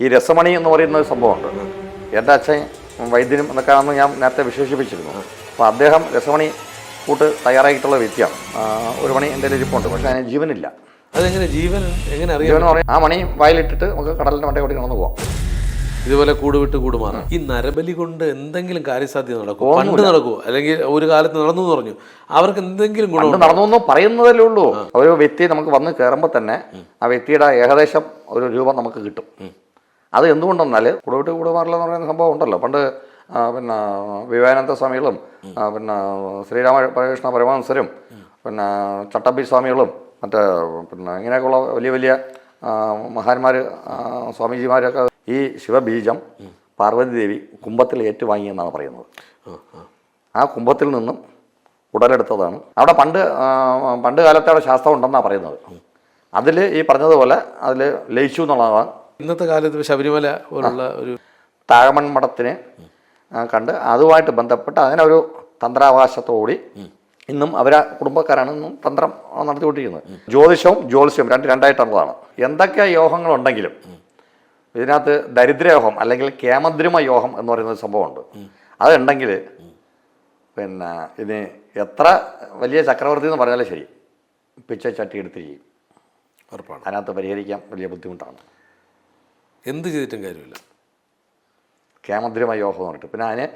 ഈ രസമണി എന്ന് പറയുന്ന ഒരു സംഭവമുണ്ട്. എന്റെ അച്ഛൻ വൈദ്യനും എന്നൊക്കെ ഞാൻ നേരത്തെ വിശേഷിപ്പിച്ചിരുന്നു. അപ്പോൾ അദ്ദേഹം രസമണി കൂട്ട് തയ്യാറായിട്ടുള്ള വ്യക്തിയാണ്. ഒരു മണി എന്റെ ഇരിപ്പുണ്ട് പക്ഷേ അതിന് ജീവനില്ല. അതെങ്ങനെ ജീവൻ എങ്ങനെ അറിയാം? ആ മണി വായിലിട്ടിട്ട് നമുക്ക് കടലിന്റെ മട്ടേ കൂടി നടന്നു പോകാം ഇതുപോലെ കൂടുവിട്ട് വിട്ട് കൂട് മാറാം. ഈ നരബലി കൊണ്ട് എന്തെങ്കിലും കാര്യസാധ്യത നടക്കുമോ പണ്ട് നടക്കുമോ അല്ലെങ്കിൽ ഒരു കാലത്ത് നടന്നു എന്ന് പറഞ്ഞു. അവർക്ക് എന്തെങ്കിലും പണ്ട് ഗുണം നടന്നു എന്ന് പറയുന്നതല്ലേ ഉള്ളൂ. ഒരു വ്യക്തി നമുക്ക് വന്ന് കയറുമ്പോൾ തന്നെ ആ വ്യക്തിയുടെ ഏകദേശം ഒരു രൂപം നമുക്ക് കിട്ടും. അത് എന്തുകൊണ്ടെന്നാൽ കുടവിട്ട് കൂടുമാറില്ല എന്ന് പറയുന്ന സംഭവം ഉണ്ടല്ലോ. പണ്ട് പിന്നെ വിവേകാനന്ദ സ്വാമികളും പിന്നെ ശ്രീരാമകൃഷ്ണ പരമഹംസരും പിന്നെ ചട്ടമ്പി സ്വാമികളും മറ്റേ പിന്നെ ഇങ്ങനെയൊക്കെയുള്ള വലിയ വലിയ മഹാന്മാർ സ്വാമിജിമാരൊക്കെ ഈ ശിവബീജം പാർവതി ദേവി കുംഭത്തിൽ ഏറ്റുവാങ്ങിയെന്നാണ് പറയുന്നത്. ആ കുംഭത്തിൽ നിന്നും ഉടലെടുത്തതാണ്. അവിടെ പണ്ട് പണ്ട് കാലത്തെ അവിടെ ശാസ്ത്രം ഉണ്ടെന്നാണ് പറയുന്നത്. അതിൽ ഈ പറഞ്ഞതുപോലെ അതിൽ ലയിച്ചു എന്നുള്ളതാണ് ഇന്നത്തെ കാലത്ത് ശബരിമല പോലുള്ള ഒരു താഴമൺ മഠത്തിന് കണ്ട് അതുമായിട്ട് ബന്ധപ്പെട്ട് അങ്ങനെ ഒരു തന്ത്രാവകാശത്തോടി ഇന്നും അവരാ കുടുംബക്കാരാണ് ഇന്നും തന്ത്രം നടത്തിക്കൊണ്ടിരിക്കുന്നത്. ജ്യോതിഷവും ജ്യോത്സ്യവും രണ്ട് രണ്ടായിട്ടുള്ളതാണ് എന്തൊക്കെ യോഗങ്ങളുണ്ടെങ്കിലും ഇതിനകത്ത് ദരിദ്രയോഹം അല്ലെങ്കിൽ കേമദ്രിമ യോഗം എന്ന് പറയുന്ന ഒരു സംഭവമുണ്ട്. അതുണ്ടെങ്കിൽ പിന്നെ ഇത് എത്ര വലിയ ചക്രവർത്തി എന്ന് പറഞ്ഞാലും ശരി. പിച്ച ചട്ടി ഉറപ്പാണ്. അതിനകത്ത് പരിഹരിക്കാൻ വലിയ ബുദ്ധിമുട്ടാണ്. എന്ത് ചെയ്തിട്ടും കാര്യമില്ല. ക്ഷേമദ്രമ യോഹം എന്ന് പറഞ്ഞിട്ട്. പിന്നെ അതിന്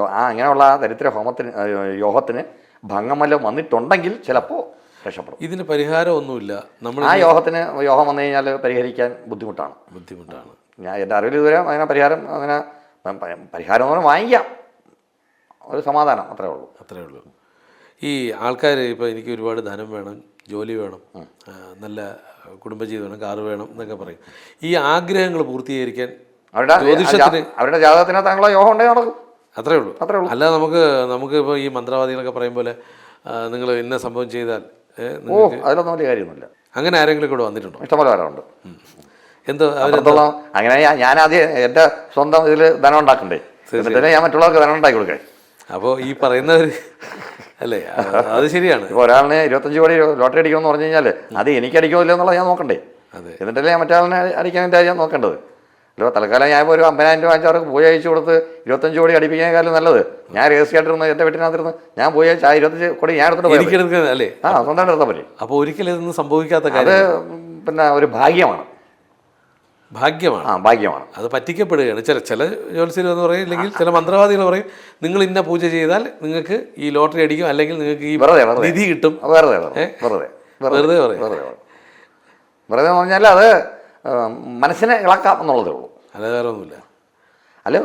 ആ അങ്ങനെയുള്ള ദരിദ്ര ഹോമത്തിന് യോഹത്തിന് ഭംഗം വല്ലതും വന്നിട്ടുണ്ടെങ്കിൽ ചിലപ്പോൾ രക്ഷപ്പെടും. ഇതിന് പരിഹാരമൊന്നുമില്ല. നമ്മൾ ആ യോഹത്തിന് യോഹം വന്നു കഴിഞ്ഞാൽ പരിഹരിക്കാൻ ബുദ്ധിമുട്ടാണ്. ബുദ്ധിമുട്ടാണ്. ഞാൻ എന്റെ അറിവിൽ ഇതുവരെ അങ്ങനെ പരിഹാരം അങ്ങനെ പരിഹാരം എന്ന് പറഞ്ഞാൽ വാങ്ങിക്കാം. ഒരു സമാധാനം അത്രേ ഉള്ളൂ. അത്രേ ഉള്ളൂ. ഈ ആൾക്കാർ ഇപ്പോൾ എനിക്ക് ഒരുപാട് ധനം വേണം ജോലി വേണം. നല്ല കുടുംബജീവിതം വേണം കാറ് വേണം എന്നൊക്കെ പറയും. ഈ ആഗ്രഹങ്ങൾ പൂർത്തീകരിക്കാൻ അവരുടെ അവരുടെ ജാതകത്തിന് താങ്കളെ യോഗം ഉണ്ടെങ്കിൽ നടക്കും. അത്രേ ഉള്ളൂ. അത്രേ ഉള്ളൂ. അല്ല നമുക്ക് നമുക്ക് ഇപ്പോൾ ഈ മന്ത്രവാദികളൊക്കെ പറയും പോലെ നിങ്ങൾ ഇന്ന സംഭവം ചെയ്താൽ ഓ അതിലൊന്നും വലിയ കാര്യമൊന്നുമില്ല. അങ്ങനെ ആരെങ്കിലും കൂടെ വന്നിട്ടുണ്ടോ? ഇഷ്ടംപോലെ വരാറുണ്ട്. എന്തോ അങ്ങനെ ഞാൻ- ഞാൻ ആദ്യം എന്റെ സ്വന്തം ഇതിൽ ധനം ഉണ്ടാക്കണ്ടേ? എന്നിട്ട് ഞാൻ മറ്റുള്ളവർക്ക് ധനം ഉണ്ടാക്കി കൊടുക്കേ അപ്പോൾ ഈ പറയുന്നവർ അല്ലേ? അത് ശരിയാണ്. ഇപ്പോൾ ഒരാളിനെ ഇരുപത്തഞ്ച് കോടി ലോട്ടറി അടിക്കുമെന്ന് പറഞ്ഞു കഴിഞ്ഞാൽ അത് എനിക്ക് അടിക്കോ ഇല്ലയോ എന്നുള്ളത് ഞാൻ നോക്കണ്ടേ. അതെ. എന്നിട്ടല്ലേ ഞാൻ മറ്റാളിനെ അടിക്കാൻ വേണ്ടി ഞാൻ നോക്കേണ്ടത്. അല്ലോ തൽക്കാലം ഞാൻ ഇപ്പോൾ ഒരു അമ്പതിനായിരം രൂപ അഞ്ചാർക്ക് പോയി അയച്ചു കൊടുത്ത് ഇരുപത്തഞ്ച് കോടി അടിപ്പിക്കാനും നല്ലത്. ഞാൻ രഹസ്യമായിട്ടിരുന്ന് എന്റെ വീട്ടിനകത്തിരുന്ന് ഞാൻ പോയി അയച്ചാൽ ആ ഇരുപത്തഞ്ച് കോടി ഞാൻ എടുത്തിട്ട് അല്ലേ? ആ സ്വന്തമായിട്ട് എടുത്താൽ പറ്റും അപ്പോൾ ഒരിക്കലും ഇതൊന്നും സംഭവിക്കാത്ത അത് കാര്യം പിന്നെ ഒരു ഭാഗ്യമാണ്. ഭാഗ്യമാണ്. ആ ഭാഗ്യമാണ്. അത് പറ്റിക്കപ്പെടുകയാണ്. ചില ചില ജ്യോത്സ്യർ എന്ന് പറയും ഇല്ലെങ്കിൽ ചില മന്ത്രവാദികൾ പറയും നിങ്ങൾ ഇന്ന പൂജ ചെയ്താൽ നിങ്ങൾക്ക് ഈ ലോട്ടറി അടിക്കും അല്ലെങ്കിൽ നിങ്ങൾക്ക് ഈ നിധി കിട്ടും. വെറുതെ വെറുതെ വെറുതെ വെറുതെ വെറുതെ എന്ന് പറഞ്ഞാൽ അത് മനസ്സിനെ ഇളക്കാം എന്നുള്ളതേ ഉള്ളൂ. അല്ലാതെ വേറെ ഒന്നുമില്ല. അല്ല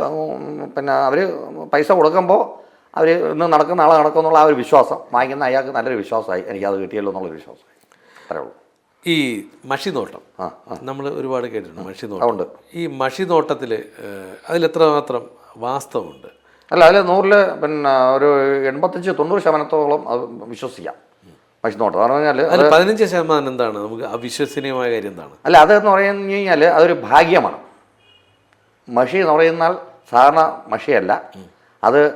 പിന്നെ അവർ പൈസ കൊടുക്കുമ്പോൾ അവർ ഇന്ന് നടക്കും നാളെ നടക്കും എന്നുള്ള ആ ഒരു വിശ്വാസം വാങ്ങിക്കുന്ന അയാൾക്ക് നല്ലൊരു വിശ്വാസമായി എനിക്കത് കിട്ടിയല്ലോ എന്നുള്ളൊരു വിശ്വാസമായി. അത്രേ ഉള്ളൂ. ഈ മഷിനോട്ടം. നമ്മൾ ഒരുപാട് കേട്ടിട്ടുണ്ട് മഷിനോട്ടം. ഉണ്ട് ഈ മഷിനോട്ടത്തിൽ അതിലെത്രമാത്രം വാസ്തവമുണ്ട്? അല്ല അതിൽ നൂറിൽ പിന്നെ ഒരു എൺപത്തഞ്ച് തൊണ്ണൂറ് ശതമാനത്തോളം അത് വിശ്വസിക്കാം. മഷിനോട്ടം. എന്ന് പറഞ്ഞാൽ പതിനഞ്ച് ശതമാനം എന്താണ്? നമുക്ക് അവിശ്വസനീയമായ കാര്യം എന്താണ്? അല്ല അതെന്ന് പറഞ്ഞു കഴിഞ്ഞാൽ അതൊരു ഭാഗ്യമാണ്. മഷി എന്ന് പറയുന്നാൽ സാധാരണ മഷിയല്ല. അത്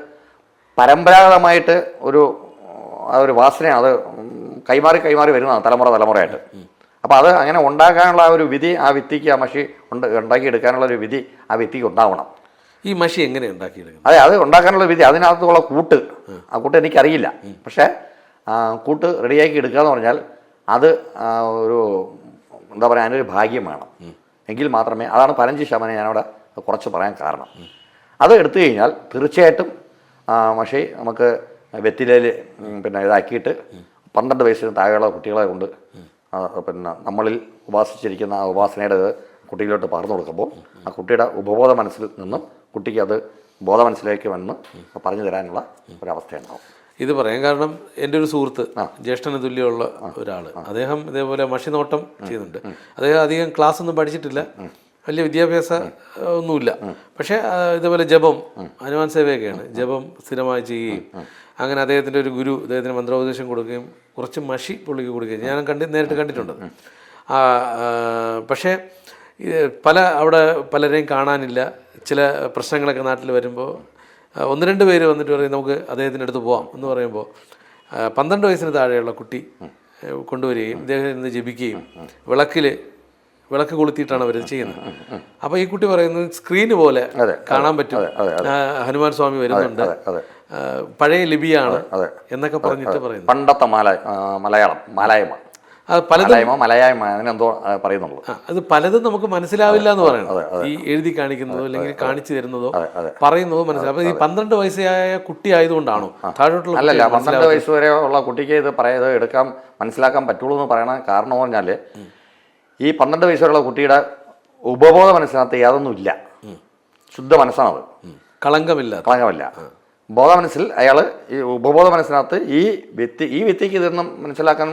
പരമ്പരാഗതമായിട്ട് ഒരു ഒരു വാസന അത് കൈമാറി കൈമാറി വരുന്നതാണ് തലമുറ തലമുറയായിട്ട്. അപ്പോൾ അത് അങ്ങനെ ഉണ്ടാക്കാനുള്ള ആ ഒരു വിധി ആ വിത്തിക്ക് ആ മഷി ഉണ്ട് ഉണ്ടാക്കിയെടുക്കാനുള്ള ഒരു വിധി ആ വിത്തിക്ക് ഉണ്ടാവണം. ഈ മഷി എങ്ങനെ ഉണ്ടാക്കിയെടുക്കുന്നത് അതെ അത് ഉണ്ടാക്കാനുള്ള വിധി അതിനകത്തുള്ള കൂട്ട്. ആ കൂട്ട് എനിക്കറിയില്ല. പക്ഷേ കൂട്ട് റെഡിയാക്കി എടുക്കുക എന്ന് പറഞ്ഞാൽ അത് ഒരു എന്താ പറയുക അതിനൊരു ഭാഗ്യം വേണം എങ്കിൽ മാത്രമേ അതാണ് പതിനഞ്ച് ശതമാനം ഞാനവിടെ കുറച്ച് പറയാൻ കാരണം. അത് എടുത്തു കഴിഞ്ഞാൽ തീർച്ചയായിട്ടും മഷി നമുക്ക് വെറ്റിലയിൽ പിന്നെ ഇതാക്കിയിട്ട് പന്ത്രണ്ട് വയസ്സിന് താഴെയുള്ള കുട്ടികളെ കൊണ്ട് പിന്നെ നമ്മളിൽ ഉപാസിച്ചിരിക്കുന്ന ആ ഉപാസനയുടെ കുട്ടിയിലോട്ട് പകർന്നു കൊടുക്കുമ്പോൾ ആ കുട്ടിയുടെ ഉപബോധ മനസ്സിൽ നിന്നും കുട്ടിക്ക് അത് ബോധ മനസ്സിലേക്ക് വന്ന് പറഞ്ഞു തരാനുള്ള ഒരവസ്ഥയുണ്ടാവും. ഇത് പറയാം. കാരണം എന്റെ ഒരു സുഹൃത്ത് ജ്യേഷ്ഠന് തുല്യമുള്ള ഒരാൾ അദ്ദേഹം ഇതേപോലെ മഷിനോട്ടം ചെയ്യുന്നുണ്ട്. അദ്ദേഹം അധികം ക്ലാസ് ഒന്നും പഠിച്ചിട്ടില്ല വലിയ വിദ്യാഭ്യാസ ഒന്നുമില്ല. പക്ഷേ ഇതേപോലെ ജപം ഹനുമാൻ സേവയൊക്കെയാണ്. ജപം സ്ഥിരമായി ചെയ്യുകയും അങ്ങനെ അദ്ദേഹത്തിന്റെ ഒരു ഗുരു അദ്ദേഹത്തിന് മന്ത്രോപദേശം കൊടുക്കുകയും കുറച്ച് മഷി പുള്ളിക്ക് കൊടുക്കുകയും ഞാൻ കണ്ടി നേരിട്ട് കണ്ടിട്ടുണ്ട്. പക്ഷേ പല അവിടെ പലരെയും കാണാനില്ല. ചില പ്രശ്നങ്ങളൊക്കെ നാട്ടിൽ വരുമ്പോൾ ഒന്ന് രണ്ട് പേര് വന്നിട്ട് പറയും നമുക്ക് അദ്ദേഹത്തിന്റെ അടുത്ത് പോവാം എന്ന് പറയുമ്പോൾ പന്ത്രണ്ട് വയസ്സിന് താഴെയുള്ള കുട്ടി കൊണ്ടുവരികയും ഇദ്ദേഹം ഇന്ന് ജപിക്കുകയും വിളക്കിൽ വിളക്ക് കൊളുത്തിയിട്ടാണ് അവർ ചെയ്യുന്നത്. അപ്പോൾ ഈ കുട്ടി പറയുന്നത് സ്ക്രീന് പോലെ കാണാൻ പറ്റും. ഹനുമാൻ സ്വാമി വരുന്നുണ്ട്. പഴയ ലിപിയാണ് അതെ എന്നൊക്കെ പറഞ്ഞിട്ട് പറയുന്നു. പണ്ടത്തെ മല മലയാളം മലയായമ അത് പലതും മലയായ്മ എന്തോ പറയുന്നുള്ളൂ. അത് പലതും നമുക്ക് മനസ്സിലാവില്ല എന്ന് പറയുന്നത് ഈ എഴുതി കാണിക്കുന്നതോ അല്ലെങ്കിൽ കാണിച്ചു തരുന്നതോ പറയുന്നതോ മനസ്സിലാവും ഈ പന്ത്രണ്ട് വയസ്സായ കുട്ടി ആയതുകൊണ്ടാണോ? താഴോട്ടുള്ള അല്ലല്ല പന്ത്രണ്ട് വയസ്സ് വരെ ഉള്ള കുട്ടിക്ക് ഇത് പറയാത് എടുക്കാൻ മനസ്സിലാക്കാൻ പറ്റുള്ളൂ എന്ന് പറയണ കാരണം പറഞ്ഞാൽ പറഞ്ഞാൽ ഈ പന്ത്രണ്ട് വയസ്സ് വരെയുള്ള കുട്ടിയുടെ ഉപബോധ മനസ്സിനകത്ത് യാതൊന്നും ഇല്ല ശുദ്ധ മനസ്സാണത്. കളങ്കമില്ല. കളങ്കമല്ല ബോധ മനസ്സിൽ അയാൾ ഈ ഉപബോധ മനസ്സിനകത്ത് ഈ വ്യക്തി ഈ വ്യക്തിക്ക് ഇതൊന്നും മനസ്സിലാക്കാൻ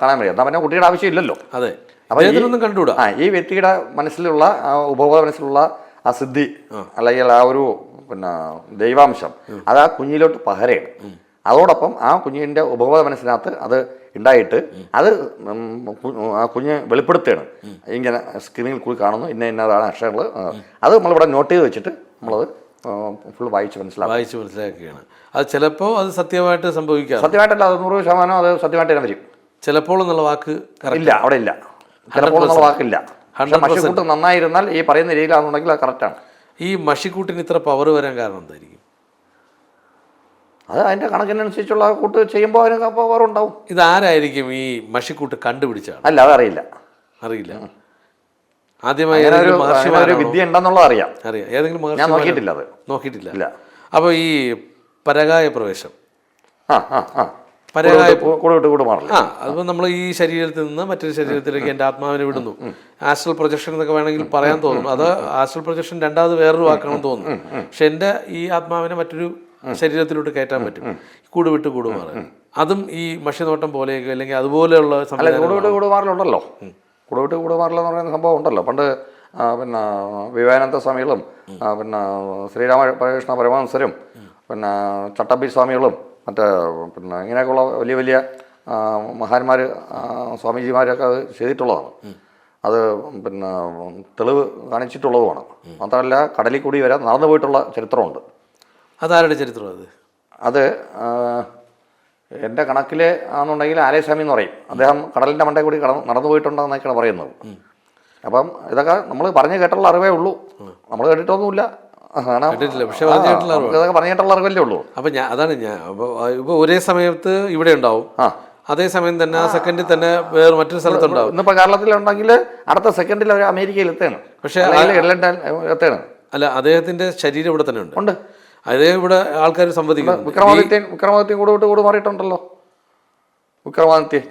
കാണാൻ കഴിയും എന്നാൽ പിന്നെ കുട്ടിയുടെ ആവശ്യമില്ലല്ലോ. അതെ. അപ്പോൾ ഇതിലൊന്നും കണ്ടുകൂടാ? ആ ഈ വ്യക്തിയുടെ മനസ്സിലുള്ള ആ ഉപബോധ മനസ്സിലുള്ള ആ സിദ്ധി അല്ലെങ്കിൽ ആ ഒരു പിന്നെ ദൈവാംശം അത് ആ കുഞ്ഞിലോട്ട് പകരയാണ് അതോടൊപ്പം ആ കുഞ്ഞിന്റെ ഉപബോധ മനസ്സിനകത്ത് അത് ഉണ്ടായിട്ട് അത് ആ കുഞ്ഞ് വെളിപ്പെടുത്തുകയാണ് ഇങ്ങനെ സ്ക്രീനിൽ കൂടി കാണുന്നു. ഇന്ന ഇന്നതാണ് അക്ഷരങ്ങൾ അത് നമ്മളിവിടെ നോട്ട് ചെയ്ത് വെച്ചിട്ട് നമ്മളത് ഫുൾ വായിച്ച് മനസ്സിലാക്കും. വായിച്ച് മനസ്സിലാക്കുകയാണ്. അത് ചിലപ്പോൾ അത് സത്യമായിട്ട് സംഭവിക്കാം. സത്യമായിട്ടല്ല അത് നൂറ് ശതമാനം അത് സത്യമായിട്ട് തന്നെ വരും. ചിലപ്പോൾ എന്നുള്ള വാക്ക്. ഇല്ല അവിടെ ഇല്ല. ചിലപ്പോൾ എന്നുള്ള വാക്കില്ല. മഷിക്കൂട്ട് നന്നായിരുന്നാൽ ഈ പറയുന്ന രീതിയിലാണെന്നുണ്ടെങ്കിൽ അത് കറക്റ്റാണ് ഈ മഷിക്കൂട്ടിന് ഇത്ര പവർ വരാൻ കാരണം എന്തായിരിക്കും? അത് അതിന്റെ കണക്കിനനുസരിച്ചുള്ള കൂട്ട് ചെയ്യുമ്പോൾ അതിന് പവർ ഉണ്ടാവും. ഇതാരായിരിക്കും ഈ മഷിക്കൂട്ട് കണ്ടുപിടിച്ച അല്ല അതറിയില്ല. അറിയില്ല. ആദ്യമായി ഒരു? വിദ്യ ഉണ്ടെന്നുള്ളത് അറിയാം. അറിയാം. ഏതെങ്കിലും ഞാൻ നോക്കിയിട്ടില്ല അത്. നോക്കിയിട്ടില്ല. ഇല്ല. അപ്പോൾ ഈ പരകായ പ്രവേശം. ആ ആ ആ. പരകായ കൂടെ കൂടെ മാറില്ല? ആ അപ്പോൾ നമ്മൾ ഈ ശരീരത്തിൽ നിന്ന് മറ്റൊരു ശരീരത്തിലേക്ക് എന്റെ ആത്മാവിനെ വിടുന്നു. ആസ്ട്രൽ പ്രൊജക്ഷൻ എന്നൊക്കെ വേണമെങ്കിൽ പറയാൻ തോന്നും അത് ആസ്ട്രൽ പ്രൊജക്ഷൻ രണ്ടാമത് വേറൊരു വാക്കാണെന്ന് തോന്നുന്നു. പക്ഷെ എന്റെ ഈ ആത്മാവിനെ മറ്റൊരു ശരീരത്തിലോട്ട് കയറ്റാൻ പറ്റും. കൂട് വിട്ട് കൂടുമാറ് അതും ഈ മഷിനോട്ടം പോലെയൊക്കെ അല്ലെങ്കിൽ അതുപോലെയുള്ള അല്ല സംവിധാനം കൂടെ വിട്ട് കൂടെ മാറലുണ്ടല്ലോ കൂടെ വിട്ട് കൂടെ മാറലെന്ന് പറയുന്ന സംഭവം ഉണ്ടല്ലോ. പണ്ട് പിന്നെ വിവേകാനന്ദ സ്വാമികളും പിന്നെ ശ്രീരാമ പരകൃഷ്ണ പരമഹംസരും പിന്നെ ചട്ടമ്പി സ്വാമികളും മറ്റേ പിന്നെ ഇങ്ങനെയൊക്കെയുള്ള വലിയ വലിയ മഹാന്മാർ സ്വാമിജിമാരൊക്കെ അത് ചെയ്തിട്ടുള്ളതാണ്. അത് പിന്നെ തെളിവ് കാണിച്ചിട്ടുള്ളതുമാണ്. മാത്രമല്ല കടലിൽ കൂടി വരെ നടന്നു പോയിട്ടുള്ള ചരിത്രമുണ്ട്. അതാരുടെ ചരിത്രം അത്? അത് എന്റെ കണക്കിൽ ആണെന്നുണ്ടെങ്കിൽ ആലയസ്വാമി എന്ന് പറയും. അദ്ദേഹം കടലിന്റെ മണ്ടേ കൂടി കടന്ന് നടന്നു പോയിട്ടുണ്ടെന്നൊക്കെയാണ് പറയുന്നത്. അപ്പം ഇതൊക്കെ നമ്മൾ പറഞ്ഞു കേട്ടുള്ള അറിവേ ഉള്ളൂ. നമ്മൾ കേട്ടിട്ടൊന്നുമില്ല. അറിവല്ലേ ഉള്ളൂ. അപ്പൊ ഞാൻ അതാണ് ഞാൻ ഇപ്പോൾ ഒരേ സമയത്ത് ഇവിടെ ഉണ്ടാവും. അതേ സമയം തന്നെ ആ സെക്കൻഡിൽ തന്നെ വേറെ മറ്റൊരു സ്ഥലത്തുണ്ടാവും ഇന്നിപ്പോ കേരളത്തിലുണ്ടെങ്കിൽ അടുത്ത സെക്കൻഡിൽ അവർ അമേരിക്കയിൽ എത്തേണം പക്ഷേ എത്തുകയാണ്. അല്ല അദ്ദേഹത്തിന്റെ ശരീരം ഇവിടെ തന്നെ ഉണ്ട്. ഉണ്ട്. അദ്ദേഹം ഇവിടെ ആൾക്കാർ സംവദിക്കുന്നു. വിക്രമാദിത്യൻ വിക്രമാദിത്യൻ കൂടെ വിട്ട് കൂടെ മാറിയിട്ടുണ്ടല്ലോ. വിക്രമാദിത്യൻ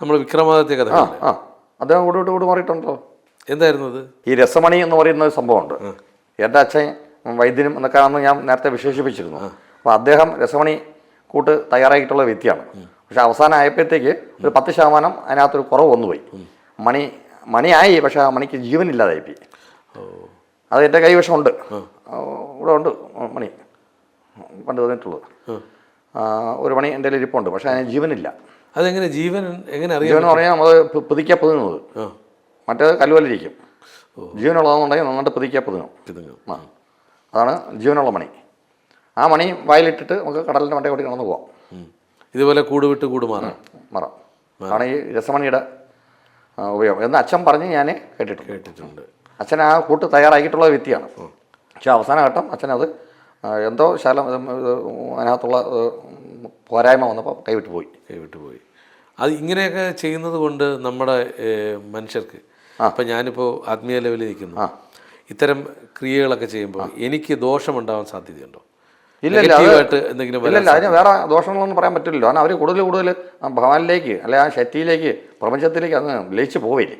നമ്മൾ വിക്രമാദിത്യ കഥ ആ ആ. അദ്ദേഹം കൂടെ വിട്ട് കൂടെ മാറിയിട്ടുണ്ടല്ലോ. എന്തായിരുന്നു അത്? ഈ രസമണി എന്ന് പറയുന്ന ഒരു സംഭവമുണ്ട്. എന്റെ അച്ഛൻ വൈദ്യനും എന്നൊക്കെ ഞാൻ നേരത്തെ വിശേഷിപ്പിച്ചിരുന്നു. അപ്പോൾ അദ്ദേഹം രസമണി കൂട്ട് തയ്യാറായിട്ടുള്ള വ്യക്തിയാണ്. പക്ഷെ അവസാനം ആയപ്പോഴത്തേക്ക് ഒരു പത്ത് ശതമാനം അതിനകത്തൊരു കുറവ് വന്നുപോയി. മണി മണിയായി പക്ഷെ ആ മണിക്ക് ജീവനില്ലാതായിപ്പോയി. അത് എന്റെ കൈവശമുണ്ട്. ഇവിടെ ഉണ്ട് മണി. പണ്ട് തന്നിട്ടുള്ളത്. ഒരു മണി എന്റെ കയ്യിൽ ഇരിപ്പുണ്ട് പക്ഷേ അതിന് ജീവനില്ല. അതെങ്ങനെ ജീവൻ എങ്ങനെ അറിയാം ജീവൻ പറഞ്ഞാൽ നമ്മൾ പുതുക്കിയാ പുതുങ്ങുന്നത് മറ്റേത് കല്ലുവലിരിക്കും ജീവനുള്ളതെന്നുണ്ടെങ്കിൽ നന്നായിട്ട് പുതുക്കിയാൽ പുതുങ്ങും ആ. അതാണ് ജീവനുള്ള മണി. ആ മണി വായിലിട്ടിട്ട് നമുക്ക് കടലിന്റെ മണ്ടേ കൂടി കടന്നു പോവാം. ഇതുപോലെ കൂട് വിട്ട് കൂട് മാറാം. മറം. അതാണ് ഈ രസമണിയുടെ ഉപയോഗം. എന്ന് അച്ഛൻ പറഞ്ഞ് ഞാൻ കേട്ടിട്ടുണ്ട്. കേട്ടിട്ടുണ്ട്. അച്ഛൻ ആ കൂട്ട് തയ്യാറാക്കിയിട്ടുള്ള വ്യക്തിയാണ്. പക്ഷെ അവസാന ഘട്ടം അച്ഛനത് എന്തോ ശാലം അതിനകത്തുള്ള പോരായ്മ വന്നപ്പോൾ കൈവിട്ട് പോയി. കൈവിട്ട് പോയി. അത് ഇങ്ങനെയൊക്കെ ചെയ്യുന്നത് കൊണ്ട് നമ്മുടെ മനുഷ്യർക്ക് അപ്പം ഞാനിപ്പോൾ ആത്മീയ ലെവലിൽ നിൽക്കുന്നു. ഇത്തരം ക്രിയകളൊക്കെ ചെയ്യുമ്പോൾ എനിക്ക് ദോഷമുണ്ടാവാൻ സാധ്യതയുണ്ടോ? ഇല്ല ഇല്ല അതിന് വേറെ ദോഷങ്ങളൊന്നും പറയാൻ പറ്റില്ലല്ലോ. കാരണം അവർ കൂടുതൽ കൂടുതൽ ഭവാനിലേക്ക് ഭഗവാനിലേക്ക് അല്ലെ ആ ശക്തിയിലേക്ക് പ്രപഞ്ചത്തിലേക്ക് അങ്ങ് ലയിച്ച് പോവില്ലേ?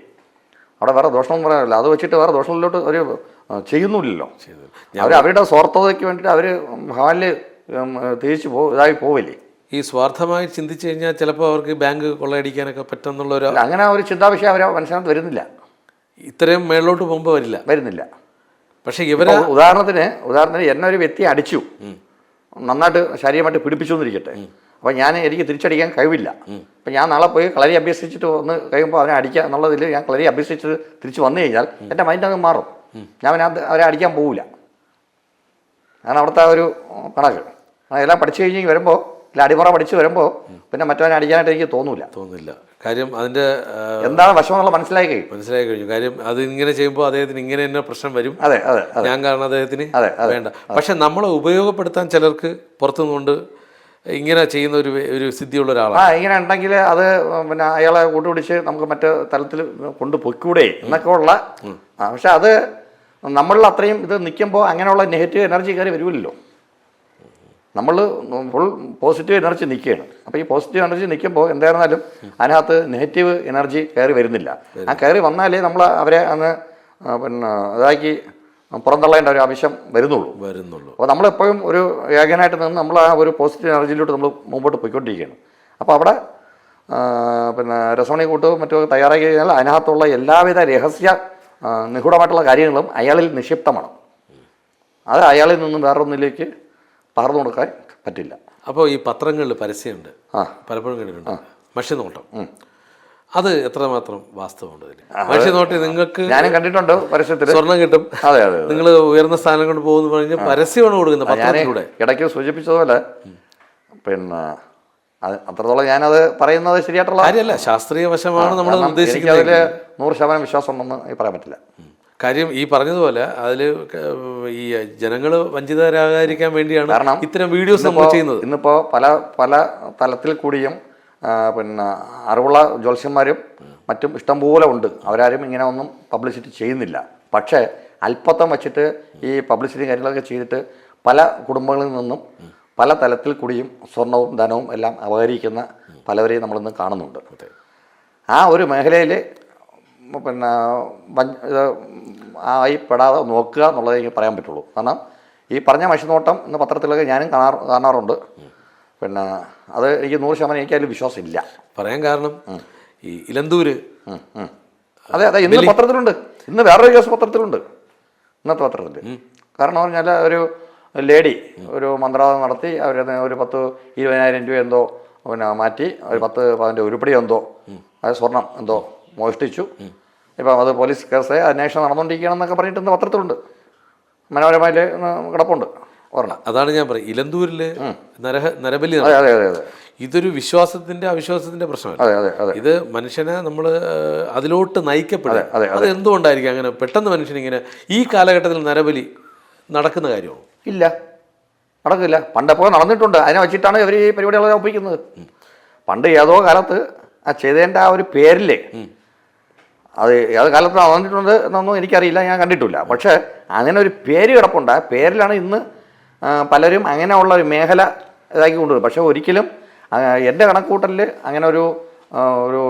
അവിടെ വേറെ ദോഷമൊന്നും പറയാനില്ല. അത് വെച്ചിട്ട് വേറെ ദോഷങ്ങളിലോട്ട് അവർ ചെയ്യുന്നില്ലല്ലോ അവർ അവരുടെ സ്വാർത്ഥതയ്ക്ക് വേണ്ടിയിട്ട് അവർ ഹാൽ തിരിച്ചു പോ ഇതായി പോവില്ലേ? ഈ സ്വാർത്ഥമായി ചിന്തിച്ചു കഴിഞ്ഞാൽ ചിലപ്പോൾ അവർക്ക് ബാങ്ക് കൊള്ളയടിക്കാനൊക്കെ പറ്റുന്നുള്ള ഒരു അല്ല അങ്ങനെ ഒരു ചിന്താവിഷയം അവർ മനസ്സിനകത്ത് വരുന്നില്ല. ഇത്രയും മേളിലോട്ട് പോകുമ്പോൾ വരില്ല. വരുന്നില്ല. പക്ഷേ ഇവരെ ഉദാഹരണത്തിന് ഉദാഹരണത്തിന് എന്നെ ഒരു വ്യക്തി അടിച്ചു. നന്നായിട്ട് ശരീരമായിട്ട് പിടിപ്പിച്ചു എന്നിരിക്കട്ടെ അപ്പോൾ ഞാൻ എനിക്ക് തിരിച്ചടിക്കാൻ കഴിവില്ല. അപ്പം ഞാൻ നാളെ പോയി കളരി അഭ്യസിച്ചിട്ട് വന്ന് കഴിയുമ്പോൾ അവനെ അടിക്കുക എന്നുള്ളതിൽ ഞാൻ കളരി അഭ്യസിച്ചിട്ട് തിരിച്ച് വന്നു കഴിഞ്ഞാൽ എന്റെ മൈൻഡ് അങ്ങ് മാറും. ഞാൻ പിന്നെ അവരെ അടിക്കാൻ പോവില്ല. അതാണ് അവിടുത്തെ ഒരു കണക്ക്. എല്ലാം പഠിച്ചു കഴിഞ്ഞ് വരുമ്പോൾ ഇല്ല അടിമുറ പഠിച്ചു വരുമ്പോൾ പിന്നെ മറ്റവനെ അടിക്കാനായിട്ട് എനിക്ക് തോന്നില്ല തോന്നില്ല. കാര്യം അതിന്റെ എന്താണ് വിഷമം മനസ്സിലായി കഴിഞ്ഞു മനസ്സിലായി കഴിഞ്ഞു. കാര്യം അത് ഇങ്ങനെ ചെയ്യുമ്പോൾ അദ്ദേഹത്തിന് ഇങ്ങനെ തന്നെ പ്രശ്നം വരും. അതെ അതെ ഞാൻ കാരണം അദ്ദേഹത്തിന്. വേണ്ട. പക്ഷെ നമ്മളെ ഉപയോഗപ്പെടുത്താൻ ചിലർക്ക് പുറത്തുനിന്നുകൊണ്ട് ഇങ്ങനെ ചെയ്യുന്ന ഒരു ഒരു സിദ്ധിയുള്ള ഒരാളാണ്. ആ ഇങ്ങനെ ഉണ്ടെങ്കിൽ അത് പിന്നെ അയാളെ കൂട്ടുപിടിച്ച് നമുക്ക് മറ്റു തലത്തിൽ കൊണ്ട് പൊയ്ക്കൂടെ എന്നൊക്കെ ഉള്ള ആ, പക്ഷെ അത് നമ്മളിൽ അത്രയും ഇത് നിൽക്കുമ്പോൾ അങ്ങനെയുള്ള നെഗറ്റീവ് എനർജി കയറി വരുമല്ലോ നമ്മൾ ഫുൾ പോസിറ്റീവ് എനർജി നിൽക്കുകയാണ്. അപ്പോൾ ഈ പോസിറ്റീവ് എനർജി നിൽക്കുമ്പോൾ എന്തായിരുന്നാലും അതിനകത്ത് നെഗറ്റീവ് എനർജി കയറി വരുന്നില്ല. ആ കയറി വന്നാലേ നമ്മൾ അവരെ അന്ന് പിന്നെ ഇതാക്കി പുറന്തള്ളേണ്ട ഒരു ആവശ്യം വരുന്നുള്ളൂ. വരുന്നുള്ളൂ. അപ്പോൾ നമ്മളെപ്പോഴും ഒരു ഏകനായിട്ട് നിന്ന് നമ്മൾ ആ ഒരു പോസിറ്റീവ് എനർജിയിലോട്ട് നമ്മൾ മുമ്പോട്ട് പോയിക്കൊണ്ടിരിക്കുകയാണ്. അപ്പോൾ അവിടെ പിന്നെ രസോണി കൂട്ടും മറ്റും തയ്യാറാക്കി കഴിഞ്ഞാൽ അതിനകത്തുള്ള എല്ലാവിധ രഹസ്യ നിഗൂഢമായിട്ടുള്ള കാര്യങ്ങളും അയാളിൽ നിക്ഷിപ്തമാണ്. അത് അയാളിൽ നിന്നും വേറൊന്നിലേക്ക് പകർന്നു കൊടുക്കാൻ പറ്റില്ല. അപ്പോൾ ഈ പത്രങ്ങളിൽ പരസ്യമുണ്ട്. ആ. പലപ്പോഴും കണ്ടിട്ടുണ്ട് മഷിനോട്ടം. അത് എത്രമാത്രം വാസ്തവമുണ്ട് പക്ഷേ നോട്ടെ നിങ്ങൾക്ക് ഞാനും കണ്ടിട്ടുണ്ട് പരസ്യത്തിൽ സ്വർണം കിട്ടും. അതെ അതെ നിങ്ങൾ ഉയർന്ന സ്ഥാനം കൊണ്ട് പോകുന്നു പറഞ്ഞ് പരസ്യമാണ് കൊടുക്കുന്നത് പത്രത്തിലൂടെ. ഇടയ്ക്ക് സൂചിപ്പിച്ചതുപോലെ പിന്നെ അത് അത്രത്തോളം ഞാനത് പറയുന്നത് ശരിയായിട്ടുള്ള കാര്യമല്ല ശാസ്ത്രീയ വശമാണ് നമ്മൾ ഉദ്ദേശിക്കുന്നത്. എനിക്കതിൽ നൂറ് ശതമാനം വിശ്വാസം ഉണ്ടെന്ന് പറയാൻ പറ്റില്ല. കാര്യം ഈ പറഞ്ഞതുപോലെ അതിൽ ഈ ജനങ്ങൾ വഞ്ചിതരാകാതിരിക്കാൻ വേണ്ടിയാണ് ഇത്തരം വീഡിയോസ് നമ്മൾ ചെയ്യുന്നത്. ഇന്നിപ്പോ പല പല തലത്തിൽ കൂടിയും പിന്നെ അറിവുള്ള ജ്യോത്സ്യന്മാരും മറ്റും ഇഷ്ടംപോലെ ഉണ്ട്. അവരാരും ഇങ്ങനെ ഒന്നും പബ്ലിസിറ്റി ചെയ്യുന്നില്ല. പക്ഷേ അല്പത്തം വെച്ചിട്ട് ഈ പബ്ലിസിറ്റി കാര്യങ്ങളൊക്കെ ചെയ്തിട്ട് പല കുടുംബങ്ങളിൽ നിന്നും പല തലത്തിൽ കൂടിയും സ്വർണവും ധനവും എല്ലാം അപഹരിക്കുന്ന പലവരെയും നമ്മളിന്ന് കാണുന്നുണ്ട്. ആ ഒരു മേഖലയിൽ പിന്നെ ആയി പെടാതെ നോക്കുക എന്നുള്ളതേ എനിക്ക് പറയാൻ പറ്റുള്ളൂ. കാരണം ഈ പറഞ്ഞ മഷിനോട്ടം എന്ന പത്രത്തിലൊക്കെ ഞാനും കാണാറ് കാണാറുണ്ട്. പിന്നെ അത് എനിക്ക് നൂറ് ശതമാനം എനിക്ക് അതിൽ വിശ്വാസം ഇല്ല പറയാൻ കാരണം ഈ ഇലന്തൂര്. അതെ അതെ ഇന്ന് പത്രത്തിലുണ്ട്. ഇന്ന് വേറൊരു കേസ് പത്രത്തിലുണ്ട്. ഇന്നത്തെ പത്രത്തിൽ കാരണം പറഞ്ഞാൽ ഒരു ലേഡി ഒരു മന്ത്രവാദം നടത്തി അവർ ഒരു പത്ത് ഇരുപതിനായിരം രൂപ എന്തോ പിന്നെ മാറ്റി ഒരു പത്ത് പതിന്റെ ഉരുപ്പടി എന്തോ അത് സ്വർണം എന്തോ മോഷ്ടിച്ചു. ഇപ്പം അത് പോലീസ് കേസ് അന്വേഷണം നടന്നുകൊണ്ടിരിക്കുകയാണെന്നൊക്കെ പറഞ്ഞിട്ട് ഇന്ന് പത്രത്തിലുണ്ട്. മനോരമയിൽ കിടപ്പുണ്ട്. ഒരെണ്ണം. അതാണ് ഞാൻ പറയും ഇലന്തൂരിൽ നരഹ നരബലി ഇതൊരു വിശ്വാസത്തിന്റെ അവിശ്വാസത്തിന്റെ പ്രശ്നമല്ല. ഇത് മനുഷ്യനെ നമ്മൾ അതിലോട്ട് നയിക്കപ്പെടുക. അത് എന്തുകൊണ്ടായിരിക്കും അങ്ങനെ? പെട്ടെന്ന് മനുഷ്യൻ ഇങ്ങനെ ഈ കാലഘട്ടത്തിൽ നരബലി നടക്കുന്ന കാര്യമാണ് ഇല്ല. നടക്കില്ല. പണ്ടപ്പോൾ നടന്നിട്ടുണ്ട്. അതിനെ വെച്ചിട്ടാണ് ഇവർ ഈ പരിപാടികളെ ഒപ്പിക്കുന്നത്. പണ്ട് ഏതോ കാലത്ത് ആ ചെയ്തതിന്റെ ആ ഒരു പേരിൽ അത് ഏത് കാലത്ത് നടന്നിട്ടുണ്ട് എന്നൊന്നും എനിക്കറിയില്ല. ഞാൻ കണ്ടിട്ടില്ല. പക്ഷേ അങ്ങനെ ഒരു പേര് കിടപ്പുണ്ട്. ആ പേരിലാണ് ഇന്ന് പലരും അങ്ങനെയുള്ള ഒരു മേഖല ഇതാക്കി കൊണ്ടുവരും. പക്ഷേ ഒരിക്കലും എന്റെ കണക്കൂട്ടലിൽ അങ്ങനെ ഒരു ഒരു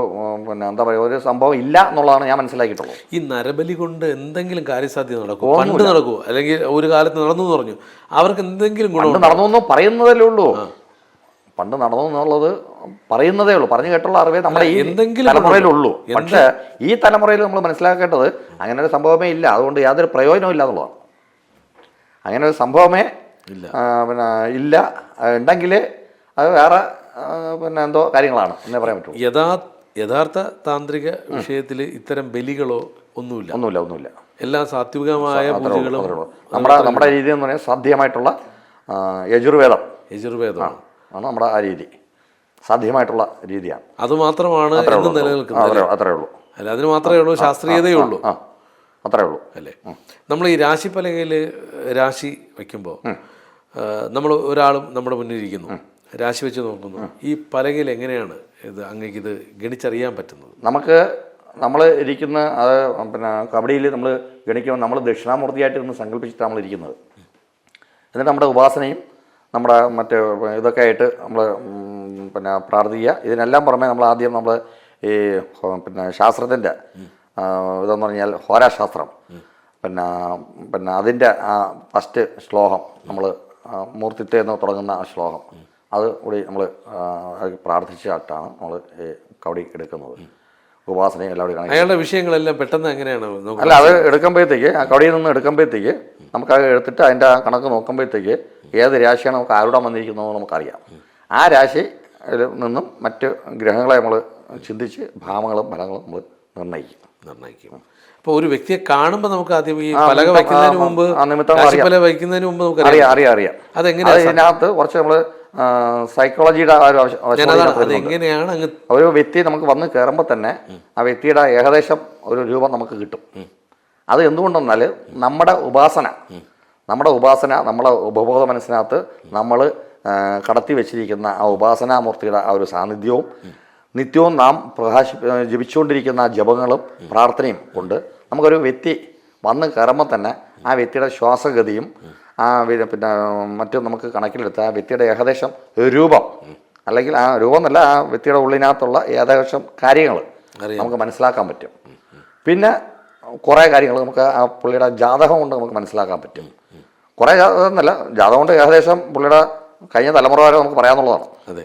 പിന്നെ എന്താ പറയുക ഒരു സംഭവം ഇല്ല എന്നുള്ളതാണ് ഞാൻ മനസ്സിലാക്കിയിട്ടുള്ളത്. ഈ നരബലി കൊണ്ട് എന്തെങ്കിലും കാര്യസാധ്യത നടക്കുമോ പണ്ട് നടക്കുമോ അല്ലെങ്കിൽ ഒരു കാലത്ത് നടന്നു എന്ന് പറഞ്ഞു. അവർക്ക് എന്തെങ്കിലും ഗുണം നടന്നു എന്ന് പറയുന്നതല്ലേ ഉള്ളൂ. പണ്ട് നടന്നു എന്നുള്ളത് പറയുന്നതേ ഉള്ളൂ. പറഞ്ഞു കേട്ടുള്ള അറിവേ നമ്മുടെ ഈ എന്തെങ്കിലും തലമുറയിലുള്ളൂ. പക്ഷേ ഈ തലമുറയിൽ നമ്മൾ മനസ്സിലാക്കേണ്ടത് അങ്ങനെ ഒരു സംഭവമേ ഇല്ല. അതുകൊണ്ട് യാതൊരു പ്രയോജനവും ഇല്ല എന്നുള്ളതാണ്. അങ്ങനെ ഒരു സംഭവമേ പിന്നെ ഇല്ല. ഉണ്ടെങ്കിൽ അത് വേറെ പിന്നെ എന്തോ കാര്യങ്ങളാണ്. എന്നേ പറയാൻ പറ്റും യഥാ യഥാർത്ഥ താന്ത്രിക വിഷയത്തിൽ ഇത്തരം ബലികളോ ഒന്നുമില്ല. ഒന്നുമില്ല ഒന്നുമില്ല. എല്ലാ സാത്വികമായ പൂജകളും നമ്മുടെ നമ്മുടെ രീതി എന്ന് പറഞ്ഞാൽ സാധ്യമായിട്ടുള്ള യജുർവേദം. യജുർവേദമാണ് ആണ് നമ്മുടെ ആ രീതി. സാധ്യമായിട്ടുള്ള രീതിയാണ്. അത് മാത്രമാണ് അത്രേ ഉള്ളൂ നിലനിൽക്കുന്നത് അത്രേ ഉള്ളൂ അല്ല അതിന് മാത്രമേ ഉള്ളൂ ശാസ്ത്രീയതയേ ഉള്ളൂ. അത്രേ ഉള്ളൂ. അല്ലേ? നമ്മൾ ഈ രാശി പലകയിൽ രാശി വയ്ക്കുമ്പോൾ നമ്മൾ ഒരാളും നമ്മുടെ മുന്നിൽ ഇരിക്കുന്നു. രാശി വെച്ച് നോക്കുന്നു. ഈ പലകയിൽ എങ്ങനെയാണ് ഇത് അങ്ങേക്ക് ഇത് ഗണിച്ചറിയാൻ പറ്റുന്നത്? നമുക്ക് നമ്മൾ ഇരിക്കുന്ന അത് പിന്നെ കബഡിയിൽ നമ്മൾ ഗണിക്കുമ്പോൾ നമ്മൾ ദക്ഷിണാമൂർത്തിയായിട്ട് നിന്ന് സങ്കല്പിച്ചിട്ട് നമ്മൾ ഇരിക്കുന്നത്. എന്നിട്ട് നമ്മുടെ ഉപാസനയും നമ്മുടെ മറ്റേ ഇതൊക്കെ ആയിട്ട് നമ്മൾ പിന്നെ പ്രാർത്ഥിക്കുക. ഇതിനെല്ലാം പുറമെ നമ്മൾ ആദ്യം നമ്മൾ ഈ പിന്നെ ശാസ്ത്രത്തിന്റെ ഇതെന്ന് പറഞ്ഞാൽ ഹോരാശാസ്ത്രം. പിന്നെ പിന്നെ അതിന്റെ ആ ഫസ്റ്റ് ശ്ലോകം നമ്മൾ മൂർത്തിത്തെ എന്ന് തുടങ്ങുന്ന ശ്ലോകം. അത് കൂടി നമ്മൾ പ്രാർത്ഥിച്ചിട്ടാണ് നമ്മൾ ഈ കവടി എടുക്കുന്നത്. ഉപാസനയും എല്ലാവരും അയാളുടെ വിഷയങ്ങളെല്ലാം പെട്ടെന്ന് എങ്ങനെയാണ് അല്ല അത് എടുക്കുമ്പോഴത്തേക്ക് ആ കവടിയിൽ നിന്ന് എടുക്കുമ്പോഴത്തേക്ക് നമുക്ക് അത് എടുത്തിട്ട് അതിന്റെ ആ കണക്ക് നോക്കുമ്പോഴത്തേക്ക് ഏത് രാശിയാണ് നമുക്ക് ആരുടെ വന്നിരിക്കുന്നതെന്ന് നമുക്കറിയാം. ആ രാശി നിന്നും മറ്റ് ഗ്രഹങ്ങളെ നമ്മൾ ചിന്തിച്ച് ഭാവങ്ങളും ഫലങ്ങളും നമ്മൾ നിർണയിക്കും. നിർണയിക്കും. അപ്പോൾ ഒരു വ്യക്തിയെ കാണുമ്പോൾ നമുക്ക് ആദ്യം ഈ പലക വയ്ക്കുന്നതിന് മുമ്പ് പല വയ്ക്കുന്നതിന് മുമ്പ് നമുക്ക് അറിയാം. അറിയാം അറിയാം അതെങ്ങനെയാണ് ഇതിനകത്ത് കുറച്ച് നമ്മൾ സൈക്കോളജിയുടെ. എങ്ങനെയാണ് ഒരു വ്യക്തി നമുക്ക് വന്ന് കയറുമ്പോൾ തന്നെ ആ വ്യക്തിയുടെ ഏകദേശം ഒരു രൂപം നമുക്ക് കിട്ടും. അത് എന്തുകൊണ്ടെന്നാൽ നമ്മുടെ ഉപാസന നമ്മുടെ ഉപാസന നമ്മളെ ഉപബോധ മനസ്സിനകത്ത് നമ്മൾ കടത്തി വെച്ചിരിക്കുന്ന ആ ഉപാസനാമൂർത്തിയുടെ ആ ഒരു സാന്നിധ്യവും നിത്യവും നാം പ്രകാശി ജപിച്ചുകൊണ്ടിരിക്കുന്ന ജപങ്ങളും പ്രാർത്ഥനയും കൊണ്ട് നമുക്കൊരു വ്യക്തി വന്ന് കയറുമ്പോൾ തന്നെ ആ വ്യക്തിയുടെ ശ്വാസഗതിയും ആ പിന്നെ മറ്റും നമുക്ക് കണക്കിലെടുത്ത് ആ വ്യക്തിയുടെ ഏകദേശം രൂപം അല്ലെങ്കിൽ ആ രൂപം എന്നല്ല ആ വ്യക്തിയുടെ ഉള്ളിനകത്തുള്ള ഏകദേശം കാര്യങ്ങൾ നമുക്ക് മനസ്സിലാക്കാൻ പറ്റും. പിന്നെ കുറേ കാര്യങ്ങൾ നമുക്ക് ആ പുള്ളിയുടെ ജാതകം കൊണ്ട് നമുക്ക് മനസ്സിലാക്കാൻ പറ്റും. കുറേ ജാതകം എന്നല്ല ജാതകം കൊണ്ട് ഏകദേശം പുള്ളിയുടെ കഴിഞ്ഞ തലമുറ വരെ നമുക്ക് പറയാമെന്നുള്ളതാണ് അതെ.